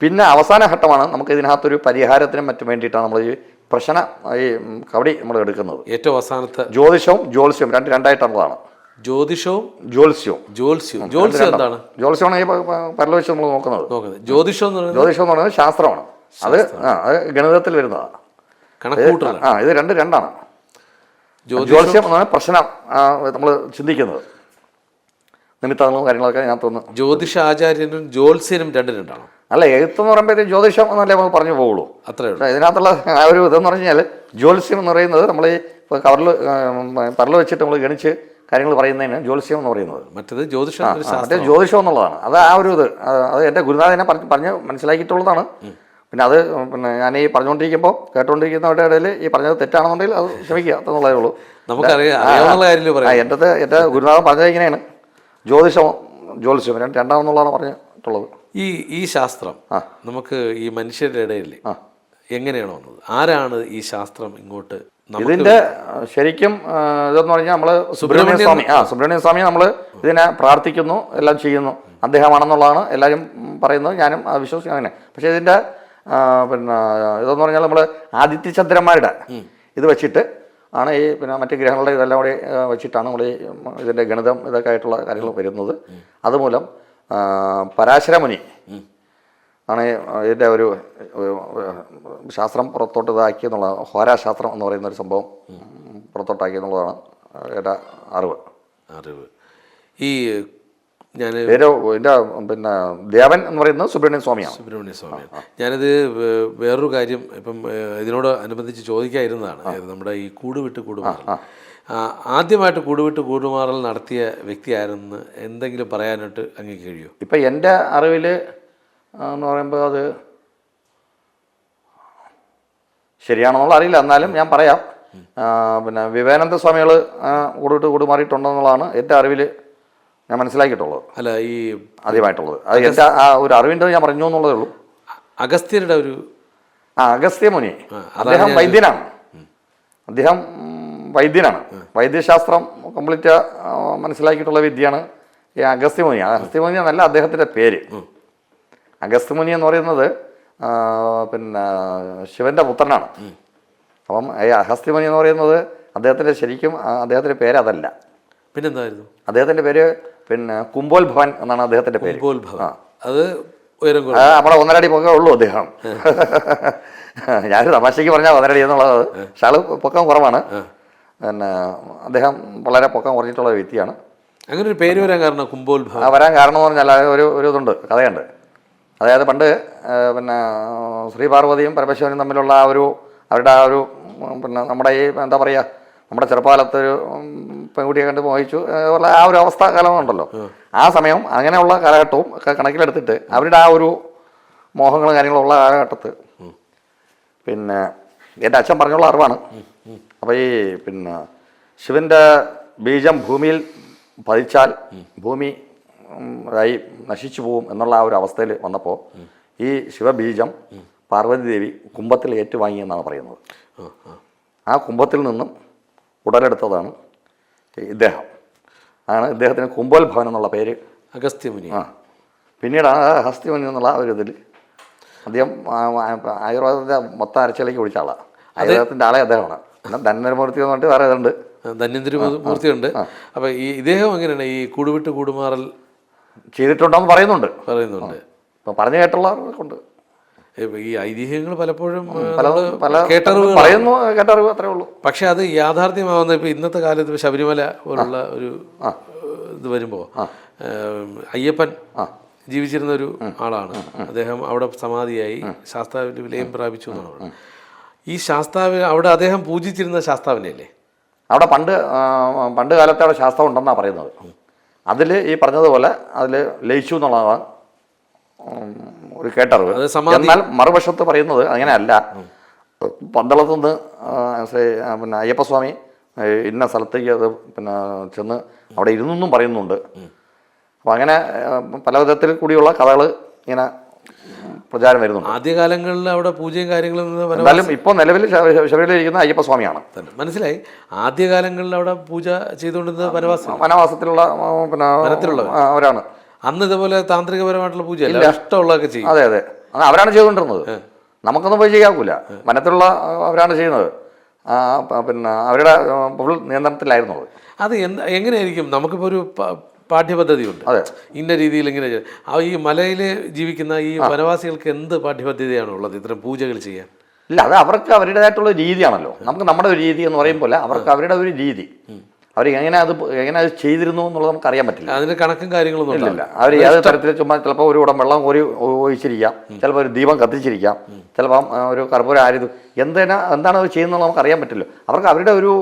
പിന്നെ അവസാന ഘട്ടമാണ് നമുക്ക് ഇതിനകത്തൊരു പരിഹാരത്തിനും മറ്റും വേണ്ടിയിട്ടാണ് നമ്മൾ ഈ പ്രശ്ന ഈ കബഡി കവടി നമ്മൾ എടുക്കുന്നത്. ഏറ്റവും അവസാനത്തെ ജ്യോതിഷവും ജ്യോത്സ്യവും രണ്ട് രണ്ടായിട്ടുള്ളതാണ് ജ്യോതിഷവും ജ്യോത്സ്യവും. ജ്യോത്സ്യവും. ജ്യോത്സ്യം എന്താണ്? ജ്യോത്സ്യമാണ് ഈ പരലോചിച്ച് നമ്മൾ നോക്കുന്നത്. ജ്യോതിഷം ജ്യോതിഷം എന്ന് പറയുന്നത് ശാസ്ത്രമാണ്. അത് ആ അത് ഗണിതത്തിൽ വരുന്നതാണ്. ആ ഇത് രണ്ട് രണ്ടാണ്. ജ്യോതിഷം ജ്യോത്സ്യം എന്നാണ് പ്രശ്നം നമ്മൾ ചിന്തിക്കുന്നത്. നിമിത്തങ്ങളും കാര്യങ്ങളൊക്കെ ഞാൻ ജ്യോതിഷ ജ്യോതിഷാചാര്യനും ജ്യോത്സ്യനും രണ്ട് രണ്ടാണോ? അല്ല എഴുത്തെന്ന് പറയുമ്പോഴത്തേക്ക് ജ്യോതിഷം എന്നല്ലേ നമുക്ക് പറഞ്ഞു പോകുള്ളൂ അത്രേ ഉള്ളൂ. ഇതിനകത്തുള്ള ആ ഒരു ഇതെന്ന് പറഞ്ഞു കഴിഞ്ഞാൽ ജ്യോത്സ്യം എന്ന് പറയുന്നത് നമ്മൾ ഈ ഇപ്പോൾ കവറിൽ പറൽ വെച്ചിട്ട് നമ്മൾ ഗണിച്ച് കാര്യങ്ങൾ പറയുന്നതിന് ജ്യോത്സ്യം എന്ന് പറയുന്നത്. മറ്റേത് ജ്യോതിഷം മറ്റേ ജ്യോതിഷം എന്നുള്ളതാണ്. അത് ആ ഒരു ഇത് അത് എന്റെ ഗുരുനാഥനെ പറഞ്ഞ് പറഞ്ഞ് മനസ്സിലാക്കിയിട്ടുള്ളതാണ്. പിന്നെ അത് പിന്നെ ഞാൻ ഈ പറഞ്ഞുകൊണ്ടിരിക്കുമ്പോൾ കേട്ടുകൊണ്ടിരിക്കുന്നവരുടെ ഇടയിൽ ഈ പറഞ്ഞത് തെറ്റാണെന്നുണ്ടെങ്കിൽ അത് ക്ഷമിക്കുക എന്നുള്ളതേ ഉള്ളൂ. നമുക്കറിയാം എന്റെ എന്റെ ഗുരുനാഥൻ പറഞ്ഞത് ഇങ്ങനെയാണ്. ജ്യോതിഷം ജ്യോത്സ്യം രണ്ട് രണ്ടാമെന്നുള്ളതാണ് പറഞ്ഞിട്ടുള്ളത്. ഈ ഈ ശാസ്ത്രം നമുക്ക് ഈ മനുഷ്യരുടെ ഇടയിൽ. എങ്ങനെയാണ് വന്നത്? ആരാണ് ഈ ശാസ്ത്രം ഇങ്ങോട്ട് ഇതിന്റെ ശരിക്കും ഇതെന്ന് പറഞ്ഞാൽ നമ്മൾ സുബ്രഹ്മണ്യ സ്വാമി ആ സുബ്രഹ്മണ്യ സ്വാമി നമ്മൾ ഇതിനെ പ്രാർത്ഥിക്കുന്നു എല്ലാം ചെയ്യുന്നു. അദ്ദേഹമാണെന്നുള്ളതാണ് എല്ലാവരും പറയുന്നത് ഞാനും വിശ്വസിക്കുന്നു അങ്ങനെ. പക്ഷേ ഇതിന്റെ പിന്നെ ഇതെന്ന് പറഞ്ഞാൽ നമ്മൾ ആദിത്യചന്ദ്രന്മാരുടെ ഇത് വെച്ചിട്ട് ആണ് ഈ പിന്നെ മറ്റ് ഗ്രഹങ്ങളുടെ ഇതെല്ലാം കൂടി വെച്ചിട്ടാണ് നമ്മൾ ഈ ഗണിതം ഇതൊക്കെ ആയിട്ടുള്ള കാര്യങ്ങൾ വരുന്നത്. അതുമൂലം പരാശരമുനി. ആണ് ഇതിന്റെ ഒരു ശാസ്ത്രം പുറത്തോട്ട് ഇതാക്കി എന്നുള്ള ഹോരാശാസ്ത്രം എന്ന് പറയുന്ന ഒരു സംഭവം പുറത്തോട്ടാക്കി എന്നുള്ളതാണ് എന്റെ അറിവ്. അറിവ്. ഈ ഞാൻ എന്റെ പിന്നെ ദേവൻ എന്ന് പറയുന്നത് സുബ്രഹ്മണ്യ സ്വാമിയാണ്. സുബ്രഹ്മണ്യ സ്വാമിയാണ്. ഞാനിത് വേറൊരു കാര്യം ഇപ്പം ഇതിനോട് അനുബന്ധിച്ച് ചോദിക്കാതിരുന്നതാണ്. നമ്മുടെ ഈ കൂടുവിട്ട് വിട്ട് ആദ്യമായിട്ട് കൂടുവിട്ട് കൂടുമാറൽ നടത്തിയ വ്യക്തിയായിരുന്നു. എന്തെങ്കിലും പറയാനായിട്ട് അങ്ങേക്ക് കഴിയുമോ? ഇപ്പം എന്റെ അറിവിൽ എന്ന് പറയുമ്പോൾ അത് ശരിയാണെന്നുള്ള അറിയില്ല. എന്നാലും ഞാൻ പറയാം. പിന്നെ വിവേകാനന്ദ സ്വാമികൾ കൂടുവിട്ട് കൂടുമാറിയിട്ടുണ്ടെന്നുള്ളതാണ് എന്റെ അറിവിൽ ഞാൻ മനസ്സിലാക്കിയിട്ടുള്ളത്. അല്ല ഈ ആദ്യമായിട്ടുള്ളത്. അത് എന്റെ ആ ഒരു അറിവിന്റെ ഞാൻ പറഞ്ഞു എന്നുള്ളതേ ഉള്ളൂ. അഗസ്ത്യരുടെ ഒരു ആ അഗസ്ത്യ മുനി അദ്ദേഹം വൈദ്യനാണ്. അദ്ദേഹം വൈദ്യനാണ്. വൈദ്യശാസ്ത്രം കംപ്ലീറ്റ് മനസ്സിലാക്കിയിട്ടുള്ള വിദ്യയാണ് ഈ അഗസ്ത്യമുനി അഗസ്ത്യമുനി എന്നല്ല അദ്ദേഹത്തിന്റെ പേര്. അഗസ്ത്യമുനി എന്ന് പറയുന്നത് പിന്നെ ശിവന്റെ പുത്രനാണ്. അപ്പം ഈ അഗസ്ത്യമുനി എന്ന് പറയുന്നത് അദ്ദേഹത്തിന്റെ ശരിക്കും അദ്ദേഹത്തിന്റെ പേര് അതല്ല. പിന്നെന്തായിരുന്നു? അദ്ദേഹത്തിന്റെ പേര് പിന്നെ കുംബോൽ ഭവൻ എന്നാണ് അദ്ദേഹത്തിന്റെ പേര്. അത് നമ്മളെ ഒന്നരടി പൊക്കം ഉള്ളൂ അദ്ദേഹം. ഞാനൊരു തമാശയ്ക്ക് പറഞ്ഞാൽ ഒന്നരടി എന്നുള്ളത്. പക്ഷെ ആൾ പൊക്കം കുറവാണ്. പിന്നെ അദ്ദേഹം വളരെ പൊക്കം കുറഞ്ഞിട്ടുള്ള വ്യക്തിയാണ്. അങ്ങനെ ഒരു പേര് വരാൻ കാരണം കുംഭോത്ഭവം ആ വരാൻ കാരണം എന്ന് പറഞ്ഞാൽ ഒരു ഒരു ഇതുണ്ട് കഥയുണ്ട്. അതായത് പണ്ട് പിന്നെ ശ്രീ പാർവതിയും പരമശിവനും തമ്മിലുള്ള ആ ഒരു അവരുടെ ആ ഒരു പിന്നെ നമ്മുടെ ഈ എന്താ പറയുക നമ്മുടെ ചെറുപ്പകാലത്ത് ഒരു ഉം, പെൺകുട്ടിയെ കണ്ട് മോഹിച്ചു ഉള്ള ആ ഒരു അവസ്ഥ കാലമുണ്ടല്ലോ ആ. സമയം അങ്ങനെയുള്ള കാലഘട്ടവും ഒക്കെ കണക്കിലെടുത്തിട്ട് അവരുടെ ആ ഒരു മോഹങ്ങളും കാര്യങ്ങളും ഉള്ള കാലഘട്ടത്ത്. പിന്നെ എന്റെ അച്ഛൻ പറഞ്ഞുള്ള അറിവാണ്. അപ്പോൾ ഈ പിന്നെ ശിവന്റെ ബീജം ഭൂമിയിൽ പതിച്ചാൽ ഭൂമി ായി ആയി നശിച്ചു പോകും എന്നുള്ള ആ ഒരു അവസ്ഥയിൽ വന്നപ്പോൾ ഈ ശിവബീജം പാർവതി ദേവി കുംഭത്തിൽ ഏറ്റുവാങ്ങി എന്നാണ് പറയുന്നത്. ആ, കുംഭത്തിൽ നിന്നും ഉടലെടുത്തതാണ് ഇദ്ദേഹം. ആണ് ഇദ്ദേഹത്തിന് കുംഭോൽ ഭവൻ എന്നുള്ള പേര്. അഗസ്ത്യമുനി. ആ. പിന്നീട് ആ അഗസ്ത്യമുനി എന്നുള്ള ഒരു ഇതിൽ അദ്ദേഹം ആയുർവേദത്തിന്റെ മൊത്തം അരച്ചിലേക്ക് പിടിച്ച ആളാണ് ആയുർവേദത്തിന്റെ ആളെ അദ്ദേഹമാണ്. ധന്വരമൂർത്തി എന്ന് പറഞ്ഞിട്ട് വേറെ ഇതുണ്ട് ധന്യന്തിരി മൂർത്തിയുണ്ട് അപ്പൊ ഈ ഇദ്ദേഹം എങ്ങനെയാണ് ഈ കൂടുവിട്ട് കൂടുമാറൽ ചെയ്തിട്ടുണ്ടെന്ന് പറയുന്നുണ്ട്. പറയുന്നുണ്ട്. ഇപ്പം പറഞ്ഞു കേട്ടുള്ള കൊണ്ട് ഈ ഐതിഹ്യങ്ങൾ പലപ്പോഴും പല കേട്ടറിവുകളാണ്. പറയുന്നു കേട്ടറിവ് അത്രേ ഉള്ളൂ. പക്ഷെ അത് യാഥാർത്ഥ്യമാവുന്ന ഇപ്പൊ ഇന്നത്തെ കാലത്ത് ഇപ്പൊ ശബരിമല പോലുള്ള ഒരു. ഇത് വരുമ്പോ ഏ, അയ്യപ്പൻ ജീവിച്ചിരുന്ന ഒരു ആളാണ്. അദ്ദേഹം അവിടെ സമാധിയായി ശാസ്താവിന്റെ വിലയം പ്രാപിച്ചു എന്നാണ്. ഈ ശാസ്താവ് അവിടെ അദ്ദേഹം പൂജിച്ചിരുന്ന ശാസ്താവിനല്ലേ അവിടെ പണ്ട് പണ്ട് കാലത്തെ അവിടെ ശാസ്ത്രം ഉണ്ടെന്നാണ് പറയുന്നത്. അതിൽ ഈ പറഞ്ഞതുപോലെ അതിൽ ലയിച്ചു എന്നുള്ളതാണ് ഒരു കേട്ടറിവ്. എന്നാൽ മറുവശത്ത് പറയുന്നത് അങ്ങനെയല്ല. പന്തളത്ത് നിന്ന് ശ്രീ പിന്നെ അയ്യപ്പസ്വാമി ഇന്ന സ്ഥലത്തേക്ക് അത് പിന്നെ ചെന്ന് അവിടെ ഇരുന്നെന്നും പറയുന്നുണ്ട്. അപ്പം അങ്ങനെ പല വിധത്തിൽ കൂടിയുള്ള കഥകൾ ഇങ്ങനെ പ്രചാരം വരുന്നുണ്ട്. ആദ്യകാലങ്ങളിൽ അവിടെ പൂജയും കാര്യങ്ങളും എന്നാലും ഇപ്പോൾ നിലവിൽ ശബരിമലയിരിക്കുന്ന ഇരിക്കുന്ന അയ്യപ്പസ്വാമിയാണ് തന്നെ. മനസ്സിലായി? ആദ്യകാലങ്ങളിൽ അവിടെ പൂജ ചെയ്തുകൊണ്ടിരുന്നത് വനവാസം വനവാസത്തിലുള്ള പിന്നെ. അവരാണ്. അന്ന് ഇതുപോലെ താന്ത്രികപരമായിട്ടുള്ള പൂജയല്ല ഇഷ്ടമുള്ളതൊക്കെ ചെയ്യും. അതെ അതെ. അവരാണ് ചെയ്തുകൊണ്ടിരുന്നത്. നമുക്കൊന്നും പോയി ചെയ്യാക്കൂല. വനത്തിലുള്ള അവരാണ് ചെയ്യുന്നത്. ആ, പിന്നെ അവരുടെ ഫുൾ നിയന്ത്രണത്തിലായിരുന്നു അത്. എങ്ങനെയായിരിക്കും? നമുക്കിപ്പോൾ ഒരു പാഠ്യപദ്ധതിയുണ്ട്. അതെ. ഇന്ന രീതിയിൽ ഇങ്ങനെ ആ ഈ മലയിൽ ജീവിക്കുന്ന ഈ വനവാസികൾക്ക് എന്ത് പാഠ്യപദ്ധതിയാണ് ഉള്ളത് ഇത്തരം പൂജകൾ ചെയ്യാൻ? ഇല്ല അത് അവർക്ക് അവരുടേതായിട്ടുള്ള രീതിയാണല്ലോ. നമുക്ക് നമ്മുടെ ഒരു രീതി എന്ന് പറയുമ്പോൾ അവർക്ക് അവരുടെ ഒരു രീതി. അവർ എങ്ങനെ അത് എങ്ങനെ അത് ചെയ്തിരുന്നു എന്നുള്ളത് നമുക്ക് അറിയാൻ പറ്റില്ല. അതിന് കണക്കും കാര്യങ്ങളൊന്നും ഇല്ല അവർ ഏത് തരത്തിൽ ചുമ്മാ ചിലപ്പോൾ ഒരു കൂടം വെള്ളം കോരി ഒഴിച്ചിരിക്കാം. ചിലപ്പോൾ ഒരു ദീപം കത്തിച്ചിരിക്കാം. ചിലപ്പം ഒരു കർപ്പൂരം ആരിത്. എന്തിനാ എന്താണ് അവർ ചെയ്യുന്നത് നമുക്ക് അറിയാൻ പറ്റില്ല. അവർക്ക് അവരുടെ ഒരു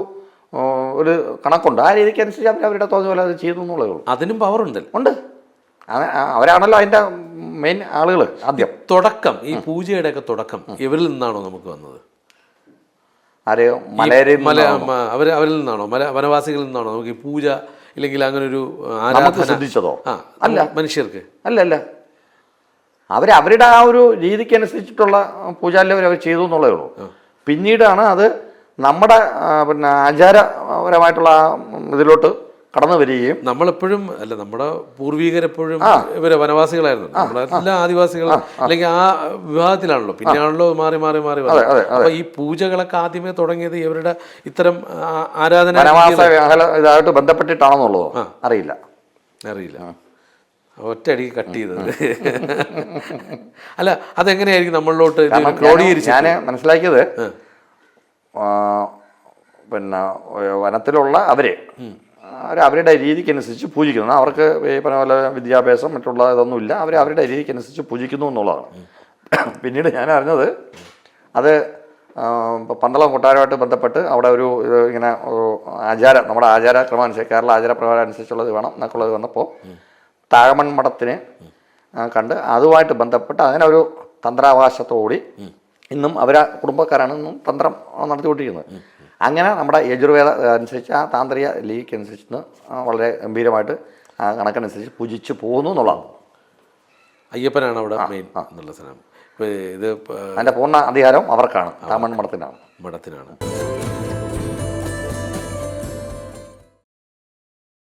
ഒരു കണക്കുണ്ട്. ആ രീതിക്ക് അനുസരിച്ച് അവർ അവരുടെ തോന്നിയ പോലെ അത് ചെയ്തു എന്നുള്ളതേ ഉള്ളൂ. അതിനും പവർ ഉണ്ട്. ഉണ്ട്. അവരാണല്ലോ അതിന്റെ മെയിൻ ആളുകൾ ആദ്യം. തുടക്കം ഈ പൂജയുടെ ഒക്കെ തുടക്കം ഇവരിൽ നിന്നാണോ നമുക്ക് വന്നത്? ആര്? മലയരിൽ മല? അവർ അവരിൽ നിന്നാണോ? മല വനവാസികളിൽ നിന്നാണോ? നമുക്ക് ഈ പൂജ ഇല്ലെങ്കിൽ അങ്ങനെ ഒരു ശ്രദ്ധിച്ചതോ അല്ല. മനുഷ്യർക്ക്. അല്ല അല്ല. അവർ അവരുടെ ആ ഒരു രീതിക്ക് അനുസരിച്ചിട്ടുള്ള പൂജാലവർ അവർ ചെയ്തു എന്നുള്ളതേ ഉള്ളൂ. പിന്നീടാണ് അത് നമ്മുടെ പിന്നെ ആചാരപരമായിട്ടുള്ള ഇതിലോട്ട് കടന്നു വരികയും നമ്മളെപ്പോഴും അല്ല നമ്മുടെ പൂർവീകരെപ്പോഴും ഇവരെ വനവാസികളായിരുന്നു. എല്ലാ ആദിവാസികൾ അല്ലെങ്കിൽ ആ വിവാഹത്തിലാണല്ലോ പിന്നെയാണല്ലോ മാറി മാറി മാറി അപ്പൊ ഈ പൂജകളൊക്കെ ആദ്യമേ തുടങ്ങിയത് ഇവരുടെ ഇത്തരം ആരാധന ഇതായിട്ട് ബന്ധപ്പെട്ടിട്ടാണെന്നുള്ളതോ? അറിയില്ല. അറിയില്ല. ഒറ്റയടിക്ക് കട്ട് ചെയ്തത്. അല്ല അതെങ്ങനെയായിരിക്കും നമ്മളിലോട്ട് ക്രോഡീകരിച്ച് ഞാൻ മനസ്സിലാക്കിയത് പിന്നെ വനത്തിലുള്ള അവരെ അവർ അവരുടെ രീതിക്കനുസരിച്ച് പൂജിക്കുന്നു. അവർക്ക് ഈ പറഞ്ഞ പോലെ വിദ്യാഭ്യാസം മറ്റുള്ള ഇതൊന്നുമില്ല. അവർ അവരുടെ രീതിക്കനുസരിച്ച് പൂജിക്കുന്നു എന്നുള്ളതാണ്. പിന്നീട് ഞാൻ അറിഞ്ഞത് അത് പന്തളം കൊട്ടാരമായിട്ട് ബന്ധപ്പെട്ട് അവിടെ ഒരു ഇങ്ങനെ ആചാരം നമ്മുടെ ആചാരക്രമം അനുസരിച്ച് കേരള ആചാരപ്രകാരം അനുസരിച്ചുള്ളത് വേണം എന്നൊക്കെ ഉള്ളത് വന്നപ്പോൾ താഴമൺ മഠത്തിനെ കണ്ട് അതുമായിട്ട് ബന്ധപ്പെട്ട് അങ്ങനെ ഒരു തന്ത്രാവകാശത്തോടി ഇന്നും അവരാ കുടുംബക്കാരാണ് ഇന്നും തന്ത്രം നടത്തിക്കൊണ്ടിരിക്കുന്നത്. അങ്ങനെ നമ്മുടെ യജുർവേദ അനുസരിച്ച് ആ താന്ത്രിക ലീഗ് അനുസരിച്ച് വളരെ ഗംഭീരമായിട്ട് ആ കണക്കനുസരിച്ച് പൂജിച്ച് പോകുന്നു എന്നുള്ളതാണ്. അയ്യപ്പനാണ് അവിടെ മെയിൻ എന്നുള്ള സ്ഥലം. ഇത് അതിന്റെ പൂർണ അധികാരം അവർക്കാണ്. താമൺ മഠത്തിനാണ്. മഠത്തിനാണ്.